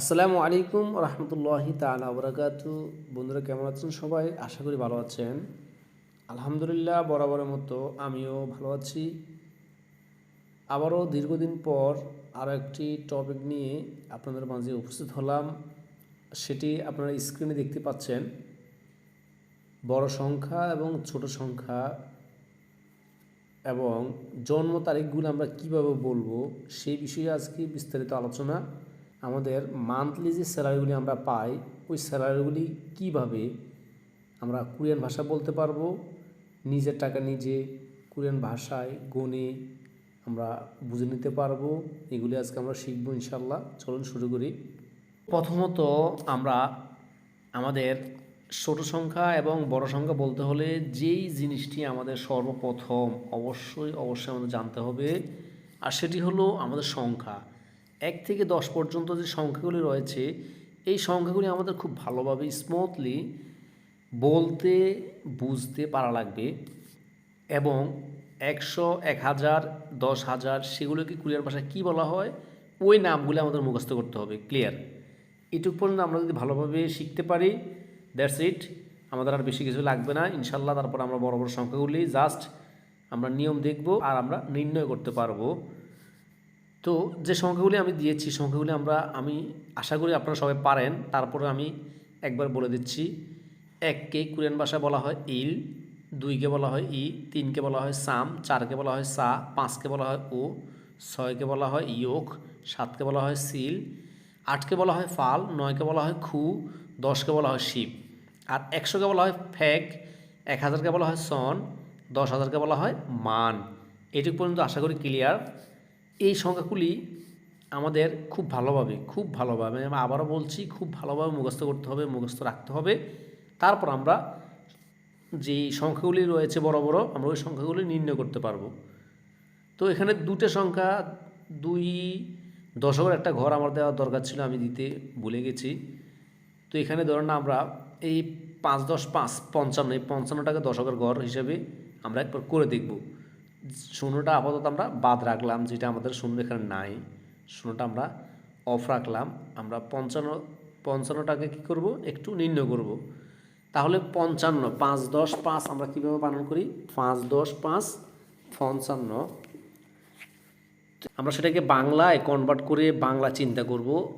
আসসালামু আলাইকুম রহমতুল্লাহি তালা বরাকাতু। বন্ধুরা, কেমন আছেন সবাই? আশা করি ভালো আছেন। আলহামদুলিল্লাহ, বরাবরের মতো আমিও ভালো আছি। আবারও দীর্ঘদিন পর আরও একটি টপিক নিয়ে আপনাদের মাঝে উপস্থিত হলাম। সেটি আপনারা স্ক্রিনে দেখতে পাচ্ছেন। বড় সংখ্যা এবং ছোট সংখ্যা এবং জন্ম তারিখগুলো আমরা কীভাবে বলব সেই বিষয়ে আজকে বিস্তারিত আলোচনা আমাদের মান্থলি যে স্যালারিগুলি আমরা পাই, ওই স্যালারিগুলি কীভাবে আমরা কোরিয়ান ভাষা বলতে পারব? নিজের টাকা নিজে কোরিয়ান ভাষায় গণে আমরা বুঝে নিতে পারব। এগুলি আজকে আমরা শিখব ইনশাল্লাহ চলুন শুরু করি। প্রথমত আমরা আমাদের ছোট সংখ্যা এবং বড় সংখ্যা বলতে হলে যেই জিনিসটি আমাদের সর্বপ্রথম অবশ্যই অবশ্যই আমাদের জানতে হবে, আর সেটি হলো আমাদের সংখ্যা। এক থেকে দশ পর্যন্ত যে সংখ্যাগুলি রয়েছে, এই সংখ্যাগুলি আমাদের খুব ভালোভাবে স্মুথলি বলতে, বুঝতে পারা লাগবে এবং একশো, এক হাজার, দশ হাজার সেগুলোকে কোরিয়ান ভাষায় কী বলা হয়? ওই নামগুলো আমাদের মুখস্থ করতে হবে ক্লিয়ার এটুক পর্যন্ত আমরা যদি ভালোভাবে শিখতে পারি দ্যাটস ইট আমাদের আর বেশি কিছু লাগবে না, ইনশাল্লাহ তারপর আমরা বড় বড় সংখ্যাগুলি জাস্ট আমরা নিয়ম দেখব আর আমরা নির্ণয় করতে পারব। তো যে সংখ্যাগুলি আমি দিয়েছি সংখ্যাগুলি আমরা আমি আশা করি আপনারা সবাই পারেন তারপরে আমি একবার বলে দিচ্ছি এককে কোরিয়ান ভাষায় বলা হয় ইল দুইকে বলা হয় ই তিনকে বলা হয় সাম চারকে বলা হয় সা পাঁচকে বলা হয় ও ছয়কে বলা হয় ইয়োক সাতকে বলা হয় সিল আটকে বলা হয় ফাল নয়কে বলা হয় খু দশকে বলা হয় শিব আর একশোকে বলা হয় ফ্যাক এক হাজারকে বলা হয় সন দশ হাজারকে বলা হয় মান এটুকু পর্যন্ত আশা করি ক্লিয়ার এই সংখ্যাগুলি আমাদের খুব ভালোভাবে খুব ভালোভাবে, আমি আবারও বলছি, খুব ভালোভাবে মুখস্থ করতে হবে, মুখস্থ রাখতে হবে। তারপর আমরা যে সংখ্যাগুলি রয়েছে বড় বড়, আমরা ওই সংখ্যাগুলি নির্ণয় করতে পারব। তো এখানে দুটো সংখ্যা, দুই দশকের একটা ঘর আমার দেওয়ার দরকার ছিল, আমি দিতে ভুলে গেছি। তো এখানে ধরেন আমরা এই পাঁচ দশ পাঁচ, পঞ্চান্ন, এই পঞ্চান্নটাকে দশকের ঘর হিসেবে আমরা একবার করে দেখব। শূন্যটা আপাতত আমরা বাদ রাখলাম, যেটা আমাদের শূন্য এখানে নাই। শূন্যটা আমরা অফ রাখলাম। আমরা পঞ্চান্ন, পঞ্চান্নটাকে কী করব? একটু নির্ণয় করব। তাহলে পঞ্চান্ন, পাঁচ দশ পাঁচ আমরা কীভাবে পালন করি? পাঁচ দশ পাঁচ পঞ্চান্ন। আমরা সেটাকে বাংলায় কনভার্ট করে বাংলা চিন্তা করব।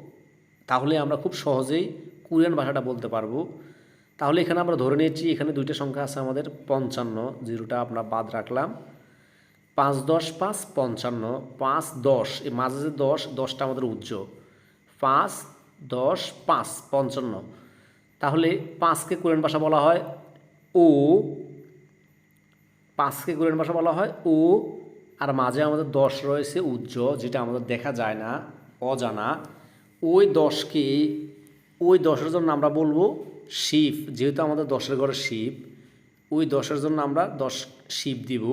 তাহলে আমরা খুব সহজেই কোরিয়ান ভাষাটা বলতে পারব। তাহলে এখানে আমরা ধরে নিয়েছি, এখানে দুইটা সংখ্যা আছে আমাদের পঞ্চান্ন জিরোটা আমরা বাদ রাখলাম। পাঁচ দশ, পাঁচ পঞ্চান্ন, পাঁচ দশ, এই মাঝে যে দশ, দশটা আমাদের উজ্জ পাঁচ দশ, পাঁচ পঞ্চান্ন। তাহলে পাঁচকে কোরিয়ান ভাষা বলা হয় ও, পাঁচকে কোরিয়ান ভাষা বলা হয় ও, আর মাঝে আমাদের দশ রয়েছে উজ্জ যেটা আমাদের দেখা যায় না, অজানা। ওই দশকে, ওই দশের জন্য আমরা বলব শিব, যেহেতু আমাদের দশের ঘরে শিব, ওই দশের জন্য আমরা দশ শিব দিব।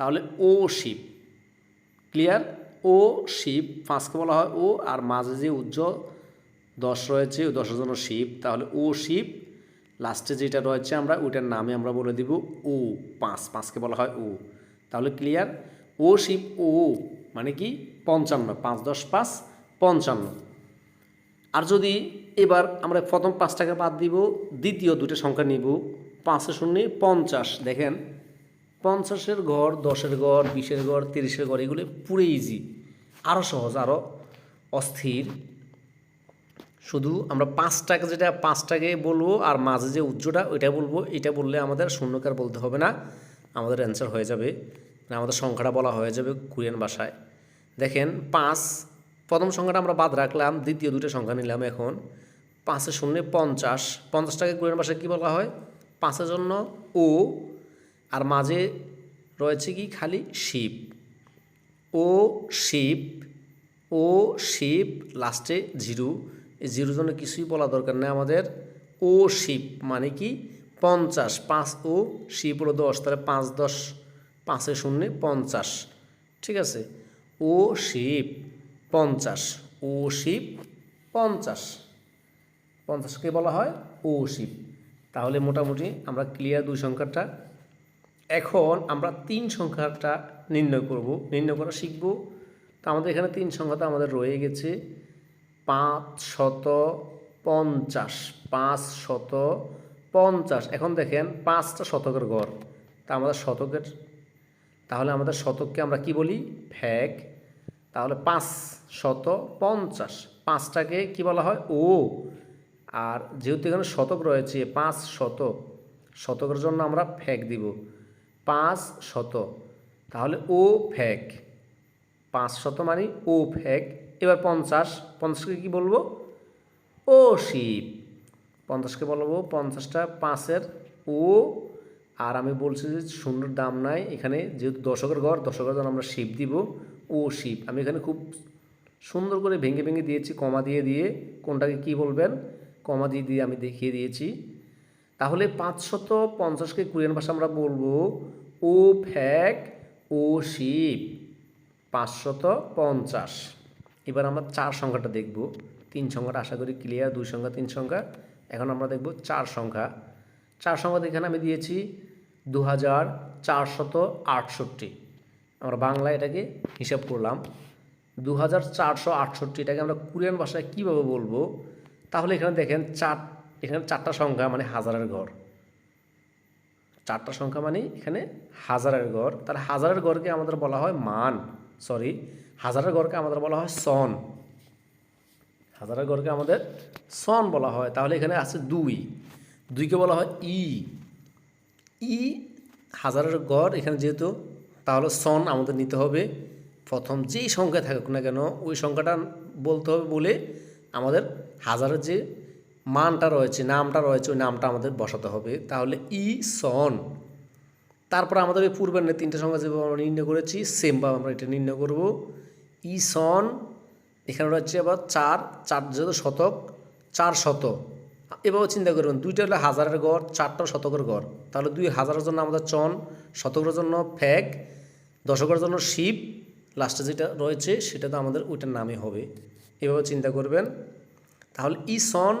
তাহলে ও শিব। ক্লিয়ার ও শিব, পাঁচকে বলা হয় ও, আর মাঝে যে উজ্জ্বল দশ রয়েছে ওই দশের জন্য শিব। তাহলে ও শিব লাস্টে যেটা রয়েছে আমরা, ওইটার নামে আমরা বলে দিব ও, পাঁচ, পাঁচকে বলা হয় ও। তাহলে ক্লিয়ার ও শিব, ও মানে কি? পঞ্চান্ন, পাঁচ, দশ, পাঁচ, পঞ্চান্ন। আর যদি এবার আমরা প্রথম পাঁচটাকে বাদ দিব, দ্বিতীয় দুটো সংখ্যা নিব, পাঁচে শূন্য, পঞ্চাশ। দেখেন পঞ্চাশের ঘর দশের ঘর বিশের ঘর তিরিশের ঘর এগুলো পুরো ইজি আরও সহজ আরও অস্থির। শুধু আমরা পাঁচটাকে যেটা, পাঁচটাকে বলব আর মাঝে যে উজ্জ্বটা ওইটা বলব। এটা বললে আমাদের শূন্যকার বলতে হবে না। আমাদের অ্যান্সার হয়ে যাবে। মানে আমাদের সংখ্যাটা বলা হয়ে যাবে কোরিয়ান ভাষায়। দেখেন, পাঁচ, প্রথম সংখ্যাটা আমরা বাদ রাখলাম, দ্বিতীয় দুটো সংখ্যা নিলাম এখন। পাঁচের শূন্য পঞ্চাশ। পঞ্চাশটাকে কোরিয়ান ভাষায় কী বলা হয়? পাঁচের জন্য ও আর মাঝে রয়েছে কি? খালি শিব। ও শিব ও শিব, লাস্টে জিরো এই জিরোর জন্য কিছুই বলা দরকার নেই আমাদের। ও শিব মানে কি? পঞ্চাশ, পাঁচ ও, শিব হলো দশ, তাহলে পাঁচ, দশ, পাঁচে শূন্য পঞ্চাশ। ঠিক আছে? ও শিব, পঞ্চাশ, ও শিব, পঞ্চাশ। পঞ্চাশকে বলা হয় ও শিব। তাহলে মোটামুটি আমরা ক্লিয়ার দুই সংখ্যাটা এখন আমরা তিন সংখ্যাটা নির্ণয় করব। নির্ণয় করা শিখব। তো আমাদের এখানে তিন সংখ্যাটা আমাদের রয়ে গেছে। পাঁচ শত পঞ্চাশ। পাঁচ শত পঞ্চাশ। এখন দেখেন পাঁচটা শতকের গড়। তা আমাদের শতকের তাহলে আমাদের শতককে আমরা কি বলি? ফ্যাক তাহলে পাঁচ শত পঞ্চাশ। পাঁচটাকে কি বলা হয়? ও। আর যেহেতু এখানে শতক রয়েছে, পাঁচ শত। শতকের জন্য আমরা ফ্যাক দিব। পাঁচ শত। তাহলে ও ফ্যাক পাঁচ শত মানে ও ফ্যাক এবার পঞ্চাশ, পঞ্চাশকে কি বলব? ও শিব। পঞ্চাশকে বলব, পঞ্চাশটা পাঁচের ও। আর আমি বলছি যে শূন্যর দাম নাই, এখানে যেহেতু দশকের ঘর, দশকের জন্য আমরা শিব দিব। ও শিব। আমি এখানে খুব সুন্দর করে ভেঙে ভেঙে দিয়েছি, কমা দিয়ে দিয়ে। কোনটাকে কি বলবেন? কমা দিয়ে দিয়ে আমি দেখিয়ে দিয়েছি। তাহলে পাঁচশত পঞ্চাশকে কোরিয়ান ভাষা আমরা বলব ও ফ্যাক ও শিব পাঁচশত পঞ্চাশ। এবার আমরা চার সংখ্যাটা দেখব। তিন সংখ্যাটা আশা করি ক্লিয়ার দুই সংখ্যা, তিন সংখ্যা। এখন আমরা দেখব চার সংখ্যা। চার সংখ্যা এখানে আমি দিয়েছি দু হাজার চারশত আটষট্টি। আমরা বাংলায় এটাকে হিসাব করলাম। দু হাজার চারশো আটষট্টি এটাকে আমরা কোরিয়ান ভাষায় কীভাবে বলব? তাহলে এখানে দেখেন চার এখানে চারটা সংখ্যা মানে হাজারের ঘর। চারটা সংখ্যা মানে এখানে হাজারের গড় তাহলে হাজারের গড়কে আমাদের বলা হয় মান সরি হাজারের গড়কে আমাদের বলা হয় সন। হাজারের গড়কে আমাদের সন বলা হয়। তাহলে এখানে আছে দুই। দুইকে বলা হয় ই। ই, হাজারের গড় এখানে যেহেতু, তাহলে সন আমাদের নিতে হবে। প্রথম যেই সংখ্যা থাকুক না কেন, ওই সংখ্যাটা বলতে হবে বলে আমাদের হাজারের যে মানটা রয়েছে, নামটা রয়েছে, ওই নামটা আমাদের বসাতে হবে। তাহলে ই সন। তারপর আমাদের ওই পূর্বের তিনটে সংখ্যা যেভাবে আমরা নির্ণয় করেছি সেমভাবে আমরা এটা নির্ণয় করব। ই সন, এখানে রয়েছে আবার চার চার যেহেতু শতক, চার শত এভাবে চিন্তা করবেন, দুইটা হলো হাজারের গড় চারটা শতকের গড়। তাহলে দুই হাজারের জন্য আমাদের চন, শতকের জন্য ফ্যাক দশকের জন্য শিব লাস্টে যেটা রয়েছে সেটা তো আমাদের ওইটার নামে হবে। এভাবে চিন্তা করবেন। তাহলে ই সন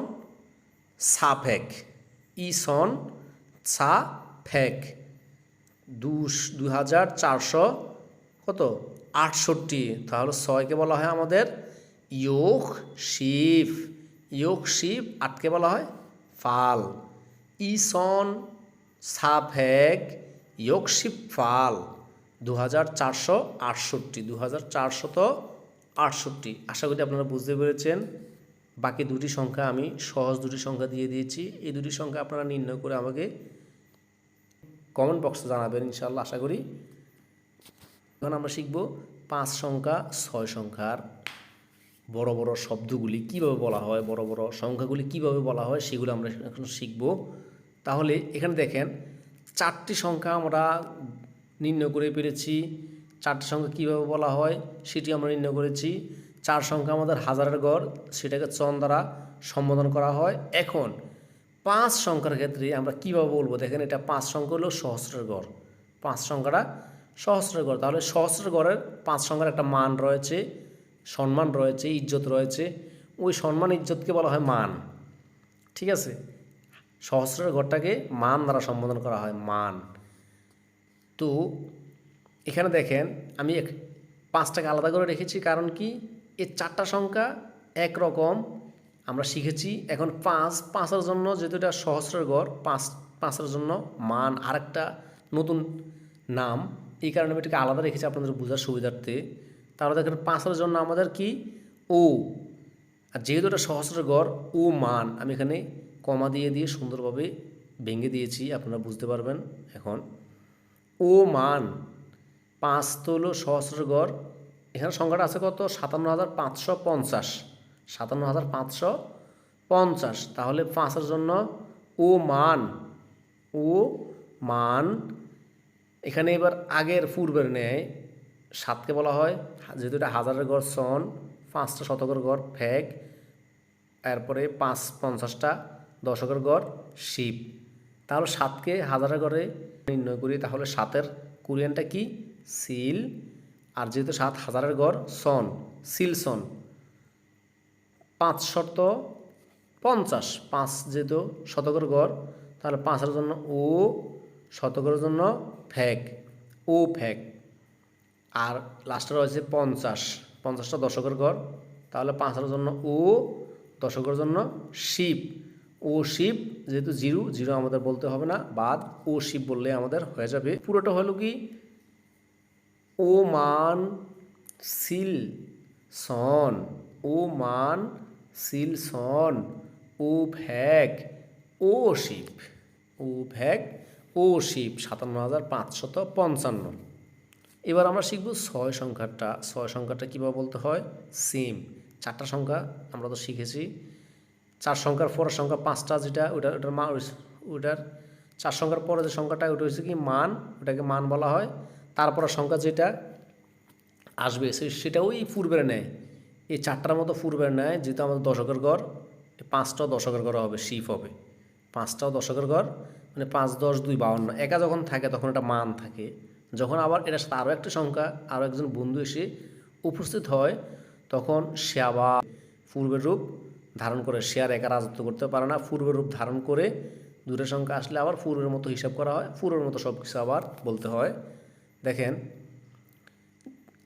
সাফেক ই সন সা ফেক দুশ দু হাজার চারশো কত? আটষট্টি। তাহলে ছয়কে বলা হয় আমাদের ইয়োগ শিব ইয়োগ শিব আটকে বলা হয় ফাল। ইসন সাফেক ইয়োগ শিব ফাল। দু হাজার চারশো আটষট্টি। দু হাজার চারশত আটষট্টি। আশা করি আপনারা বুঝতে পেরেছেন। বাকি দুটি সংখ্যা আমি সহজ দুটি সংখ্যা দিয়ে দিয়েছি। এই দুটি সংখ্যা আপনারা নির্ণয় করে আমাকে কমেন্ট বক্সে জানাবেন ইনশাল্লাহ আশা করি। এখন আমরা শিখব পাঁচ সংখ্যা, ছয় সংখ্যার বড় বড় শব্দগুলি কীভাবে বলা হয়, বড় বড় সংখ্যাগুলি কীভাবে বলা হয় সেগুলো আমরা এখন শিখব। তাহলে এখানে দেখেন, চারটি সংখ্যা আমরা নির্ণয় করে পেরেছি। চারটি সংখ্যা কীভাবে বলা হয় সেটি আমরা নির্ণয় করেছি। চার সংখ্যা আমাদের হাজারের গড়, সেটাকে চন দ্বারা সম্বোধন করা হয়। এখন পাঁচ সংখ্যার ক্ষেত্রে আমরা কীভাবে বলব? দেখেন এটা পাঁচ সংখ্যা হলো সহস্রের গড়। পাঁচ সংখ্যাটা সহস্রের গড়। তাহলে সহস্রের গড়ের পাঁচ সংখ্যার একটা মান রয়েছে, সম্মান রয়েছে, ইজ্জত রয়েছে। ওই সম্মান, ইজ্জতকে বলা হয় মান। ঠিক আছে? সহস্রের গড়টাকে মান দ্বারা সম্বোধন করা হয়, মান। তো এখানে দেখেন, আমি এক পাঁচটাকে আলাদা করে রেখেছি, কারণ কি? এই চারটা সংখ্যা একরকম আমরা শিখেছি, এখন পাঁচ, পাঁচের জন্য যেহেতু এটা সহস্রের গড় পাঁচ, পাঁচের জন্য মান আরেকটা নতুন নাম। এই কারণে আমি এটাকে আলাদা রেখেছি আপনাদের বোঝার সুবিধার্থে। তাহলে দেখেন পাঁচের জন্য আমাদের কি? ও। আর যেহেতু এটা সহস্রের গড় ও মান আমি এখানে কমা দিয়ে দিয়ে সুন্দরভাবে ভেঙে দিয়েছি, আপনারা বুঝতে পারবেন এখন। ও মান, পাঁচ তো হলো সহস্রের গড় এখানে সংখ্যাটা আছে কত? সাতান্ন হাজার পাঁচশো পঞ্চাশ। সাতান্ন হাজার পাঁচশো পঞ্চাশ। তাহলে পাঁচের জন্য ও মান ও মান, এখানে এবার আগের পূর্বের ন্যায় সাতকে বলা হয়, যেহেতু এটা হাজারের গড় সন পাঁচটা শতকের গড় ফ্যাগ এরপরে পাঁচ পঞ্চাশটা দশকের গড় শিব। তাহলে সাতকে হাজারের গড়ে নির্ণয় করি, তাহলে সাতের কোরিয়ানটা কি? সিল আর যেহেতু সাত হাজারের গড়, সন, সিল সন, পাঁচ শত পঞ্চাশ, পাঁচ যেহেতু শতকের গড়, তাহলে পাঁচের জন্য ও, শতকের জন্য ফ্যাক ও ফ্যাক আর লাস্টে রয়েছে পঞ্চাশ, পঞ্চাশটা দশকের গড়, তাহলে পাঁচের জন্য ও, দশকের জন্য শিপ ও শিপ যেহেতু জিরো জিরো আমাদের বলতে হবে না, বাদ ও শিপ বললে আমাদের হয়ে যাবে। পুরোটা হলো কি? ও মান সিল সন ও মান সিল সন ও ভ্যাগ ও শিপ ও ভ্যাগ ও শিপ সাতান্ন হাজার পাঁচশত পঞ্চান্ন। এবার আমরা শিখব ছয় সংখ্যাটা ছয় সংখ্যাটা কীভাবে বলতে হয়? সেম। চারটা সংখ্যা, আমরা তো শিখেছি। চার সংখ্যার পরের সংখ্যা পাঁচটা যেটা ওটা ওটার মান ওটার চার সংখ্যার পরে যে সংখ্যাটা ওটা হচ্ছে কি মান, ওটাকে মান বলা হয়। তারপরে সংখ্যা যেটা আসবে সেটা ওই পূর্বের নেয় এই চারটার মতো পূর্বের নেয় যেহেতু আমাদের দশকের এই পাঁচটাও দশকের গড় হবে, শিফ হবে। পাঁচটাও দশকের গড় মানে পাঁচ, দশ, দুই, বাউন্ন, একা যখন থাকে তখন একটা মান থাকে। যখন আবার এটার সাথে আরও একটা সংখ্যা, আরও একজন বন্ধু এসে উপস্থিত হয়, তখন সে আবার পূর্বের রূপ ধারণ করে। সে আর একা রাজত্ব করতে পারে না। পূর্বের রূপ ধারণ করে দূরের সংখ্যা আসলে আবার পূর্বের মতো হিসাব করা হয়। পূর্বের মতো সব কিছু আবার বলতে হয়। দেখেন,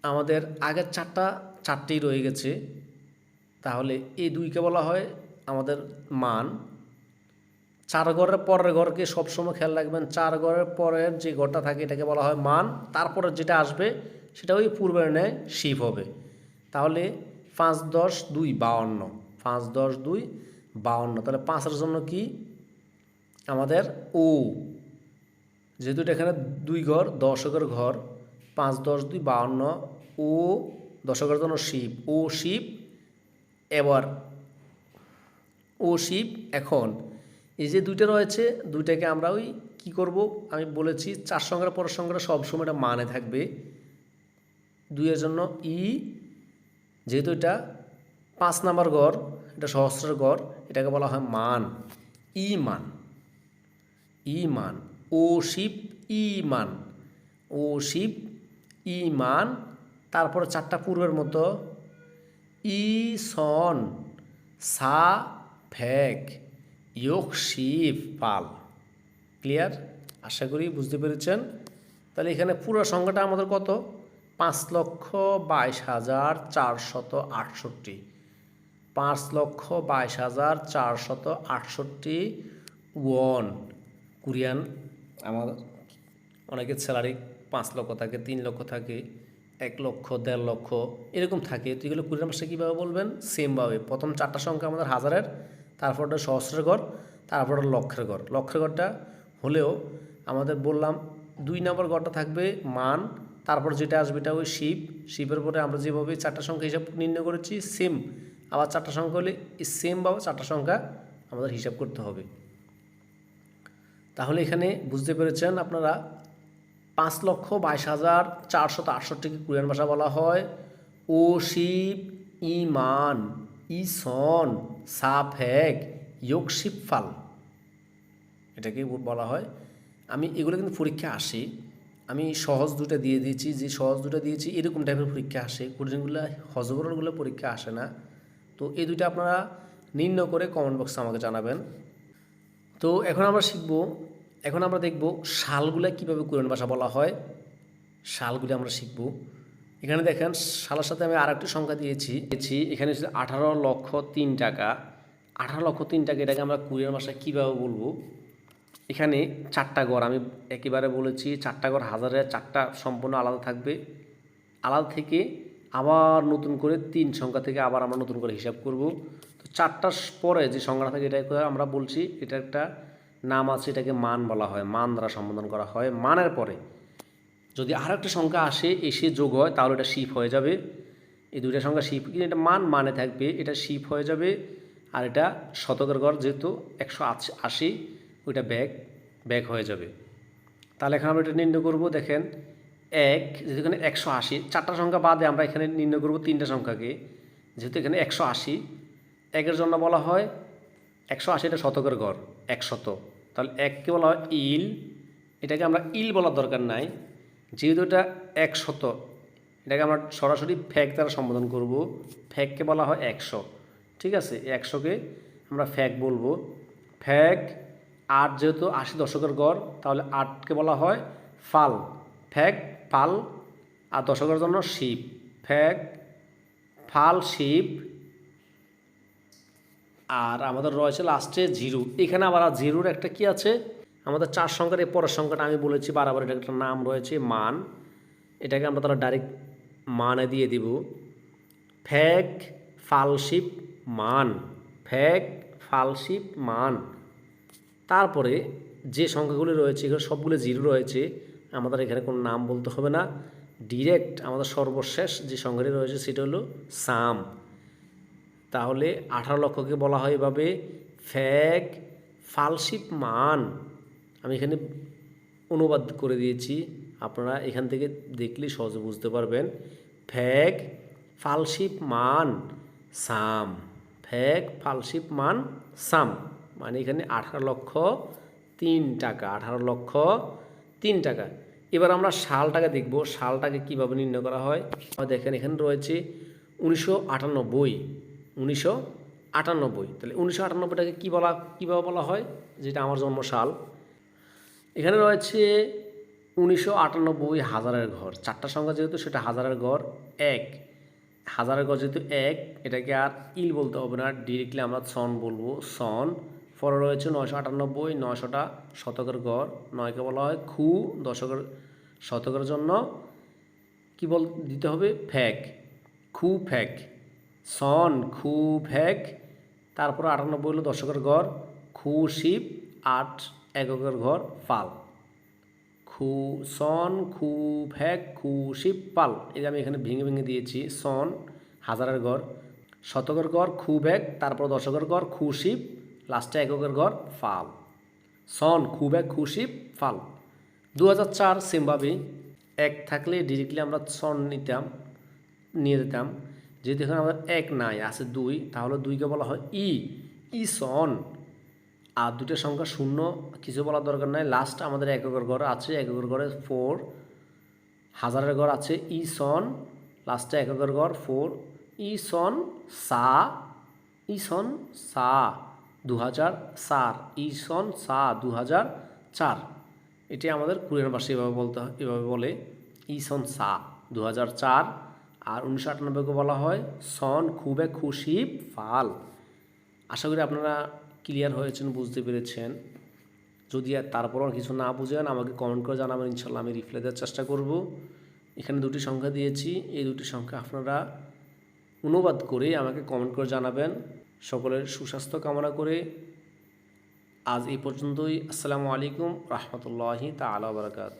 আমাদের আগের চারটা, চারটেই রয়ে গেছে। তাহলে এই দুইকে বলা হয় আমাদের মান। চার ঘরের পরের ঘরকে সবসময় খেয়াল রাখবেন, চার ঘরের পরের যে ঘরটা থাকে এটাকে বলা হয় মান। তারপরে যেটা আসবে সেটা ওই পূর্বের ন্যায় শিব হবে। তাহলে পাঁচ, দশ, দুই, বাউন্ন। পাঁচ, দশ, দুই, বাউন্ন। তাহলে পাঁচের জন্য কি? আমাদের ও। যেহেতু এটা এখানে দুই ঘর, দশকের ঘর, পাঁচ, দশ, দুই, বাউন্ন, ও, দশকের জন্য শিব, ও, শিব, এবার, ও, শিব, এখন। এই যে দুইটা রয়েছে, দুইটাকে আমরা ওই কি করব? আমি বলেছি, চার সংখ্যার পরের সংখ্যাটা সবসময় এটা মানে থাকবে। দুইয়ের জন্য ই, যেহেতু এটা পাঁচ নাম্বার গড় এটা সহস্রের গড় এটাকে বলা হয় মান। ই মান। ইমান ও শিব ইমান ও শিব ইমান তারপরে চারটা পূর্বের মতো ই সন সা ফ্যাক ইয়োগ শিব পাল। ক্লিয়ার? আশা করি বুঝতে পেরেছেন। তাহলে এখানে পুরো সংখ্যাটা আমাদের কত? পাঁচ লক্ষ বাইশ হাজার চারশত আটষট্টি। পাঁচ লক্ষ বাইশ হাজার চারশত আটষট্টি ওয়ান। কোরিয়ান আমার অনেকের স্যালারি পাঁচ লক্ষ থাকে, তিন লক্ষ থাকে, এক লক্ষ, দেড় লক্ষ, এরকম থাকে। তো এগুলো কোরিয়ান ভাষায় কীভাবে বলবেন? সেমভাবে। প্রথম চারটা সংখ্যা আমাদের হাজারের, তারপর ওটা সহস্রের ঘর, তারপর লক্ষের ঘর। লক্ষের ঘরটা হলেও আমাদের বললাম দুই নম্বর ঘরটা থাকবে মান, তারপর যেটা আসবে এটা ওই শিব। শিবের পরে আমরা যেভাবে চারটা সংখ্যা হিসাব নির্ণয় করেছি, সেম। আবার চারটা সংখ্যা হলে সেমভাবে চারটা সংখ্যা আমাদের হিসাব করতে হবে। তাহলে এখানে বুঝতে পেরেছেন আপনারা পাঁচ লক্ষ বাইশ হাজার চারশত আটষট্টিকে কোরিয়ান ভাষা বলা হয়। ও শিব ইমান, ইসন সাফেক ফাল এটাকে বলা হয়। আমি এগুলো কিন্তু পরীক্ষা আসে। আমি সহজ দুটো দিয়ে দিয়েছি। যে সহজ দুটো দিয়েছি, এরকম টাইপের পরীক্ষা আসে। কোরিয়ানগুলো হজবরগুলো পরীক্ষা আসে না। তো এই দুইটা আপনারা নির্ণয় করে কমেন্ট বক্সে আমাকে জানাবেন। তো এখন আমরা শিখব এখন আমরা দেখব শালগুলা কীভাবে কোরিয়ান ভাষা বলা হয়। শালগুলি আমরা শিখব। এখানে দেখেন, শালের সাথে আমি আর একটি সংখ্যা দিয়েছি। দিয়েছি, এখানে আঠারো লক্ষ তিন টাকা। আঠারো লক্ষ তিন টাকা, এটাকে আমরা কোরিয়ান ভাষায় কীভাবে বলব? এখানে চারটা ঘর, আমি একেবারে বলেছি, চারটা ঘর হাজারে চারটা সম্পূর্ণ আলাদা থাকবে। আলাদা থেকে আবার নতুন করে তিন সংখ্যা থেকে আবার আমরা নতুন করে হিসাব করব। তো চারটার পরে যে সংখ্যাটা থাকে, এটাকে আমরা বলছি, এটা একটা নাম আছে এটাকে মান বলা হয়, মান দ্বারা সম্বোধন করা হয়। মানের পরে যদি আর একটা সংখ্যা আসে এসে যোগ হয়, তাহলে এটা শিপ হয়ে যাবে। এই দুইটা সংখ্যা শিপ কিন্তু এটা মান মানে থাকবে, এটা শিপ হয়ে যাবে, আর এটা শতকের গড় যেহেতু একশো আশি ওইটা ব্যাগ ব্যাগ হয়ে যাবে। তাহলে এখন আমরা এটা নির্ণয় করব, দেখেন, এক, যেহেতু এখানে একশো আশি, চারটা সংখ্যা বাদে আমরা এখানে নির্ণয় করব তিনটা সংখ্যাকে। যেহেতু এখানে একশো আশি, একের জন্য বলা হয়, একশো আশিটা শতকের ঘর একশত। তাহলে এককে বলা হয় ইল। এটাকে আমরা ইল বলার দরকার নাই। যেহেতু এটা একশত, এটাকে আমরা সরাসরি ফ্যাক দ্বারা সম্বোধন করব। ফ্যাককে বলা হয় একশো। ঠিক আছে? একশোকে আমরা ফ্যাক বলব। ফ্যাক আট যেহেতু আশি দশকের গড়, তাহলে আটকে বলা হয় ফাল। ফ্যাক, ফাল, আর দশকের জন্য শিপ। ফ্যাক, ফাল, শিপ আর আমাদের রয়েছে লাস্টে জিরো। এখানে আবার জিরোর একটা কি আছে? আমাদের চার সংখ্যার এই পরের সংখ্যাটা আমি বলেছি বারবার এটা একটা নাম রয়েছে মান। এটাকে আমরা তারা ডাইরেক্ট মানে দিয়ে দিব। ফ্যাক ফালশিপ মান। ফ্যাক ফালশিপ মান। তারপরে যে সংখ্যাগুলি রয়েছে এখানে সবগুলো জিরো রয়েছে, আমাদের এখানে কোনো নাম বলতে হবে না। ডিরেক্ট আমাদের সর্বশেষ যে সংখ্যাটি রয়েছে, সেটা হলো সাম তাহলে আঠারো লক্ষকে বলা হয় এভাবে। ফ্যাক ফালশিপ মান। আমি এখানে অনুবাদ করে দিয়েছি। আপনারা এখান থেকে দেখলেই সহজে বুঝতে পারবেন। ফ্যাক ফালশিপ মান, সাম। ফ্যাক ফালশিপ মান, সাম। মানে এখানে আঠারো লক্ষ, তিন টাকা। আঠারো লক্ষ, তিন টাকা। এবার আমরা সালটাকে দেখব। সালটাকে কীভাবে নির্ণয় করা হয়? দেখেন এখানে রয়েছে উনিশশো আটানব্বই। উনিশশো আটানব্বই। তাহলে উনিশশো আটানব্বইটাকে কী বলা, কীভাবে বলা হয়? যেটা আমার জন্ম সাল এখানে রয়েছে উনিশশো আটানব্বই হাজারের ঘর। চারটা সংখ্যা যেহেতু, সেটা হাজারের ঘর এক। হাজারের ঘর যেহেতু এক, এটাকে আর ইল বলতে হবে না। ডিরেক্টলি আমরা সন বলব, সন। পরে রয়েছে নয়শো আটানব্বই, নয়শোটা শতকের ঘর। নয়কে বলা হয় খু, দশকের, শতকের জন্য। কি বল, দিতে হবে? ফ্যাক। খু, ফ্যাক। সন, খু ফ্যাক তারপর আটানব্বই হলো দশকের ঘর খু, শিব, আট এককের ঘর ফাল খু, সন, খু ফ্যাক খু, শিব, পাল। যে আমি এখানে ভেঙে ভেঙে দিয়েছি, সন, হাজারের ঘর শতকের ঘর খু ভ্যাক তারপর দশকের ঘর খু, শিব, লাস্টে এককের ঘর ফাল সন, খু ভ্যাক খু, শিব ফাল দু হাজার চার সেমভাবে এক থাকলে ডিরেক্টলি আমরা সন নিতাম, নিয়ে যেতাম। যেহেতু এখানে আমাদের এক নাই, আছে দুই, তাহলে দুইকে বলা হয় ই। ই সন। আর দুটো সংখ্যা শূন্য, কিছু বলার দরকার নাই। লাস্ট আমাদের এককের ঘর আছে, এককের ঘরে ফোর হাজারের ঘর আছে ই সন। লাস্টে এককের ঘর ফোর ই সন সা, ই সন সা দু হাজার চার। ই সন সা দু হাজার চার। এটি আমাদের কোরিয়ান ভাষা এভাবে বলতে এভাবে বলে ই সন সা দু হাজার চার। আর উনিশশো আটানব্বইকে বলা হয় সন খুবে খুশি ফাল। আশা করি আপনারা ক্লিয়ার হয়েছেন, বুঝতে পেরেছেন। যদি আর তারপরও কিছু না বুঝেন, আমাকে কমেন্ট করে জানাবেন, ইনশাল্লাহ আমি রিপ্লাই দেওয়ার চেষ্টা করব। এখানে দুটি সংখ্যা দিয়েছি, এই দুটি সংখ্যা আপনারা অনুবাদ করে আমাকে কমেন্ট করে জানাবেন। সকলের সুস্বাস্থ্য কামনা করে আজ এই পর্যন্তই। আসসালামু আলাইকুম, রহমতুল্লাহি তালা বারকাত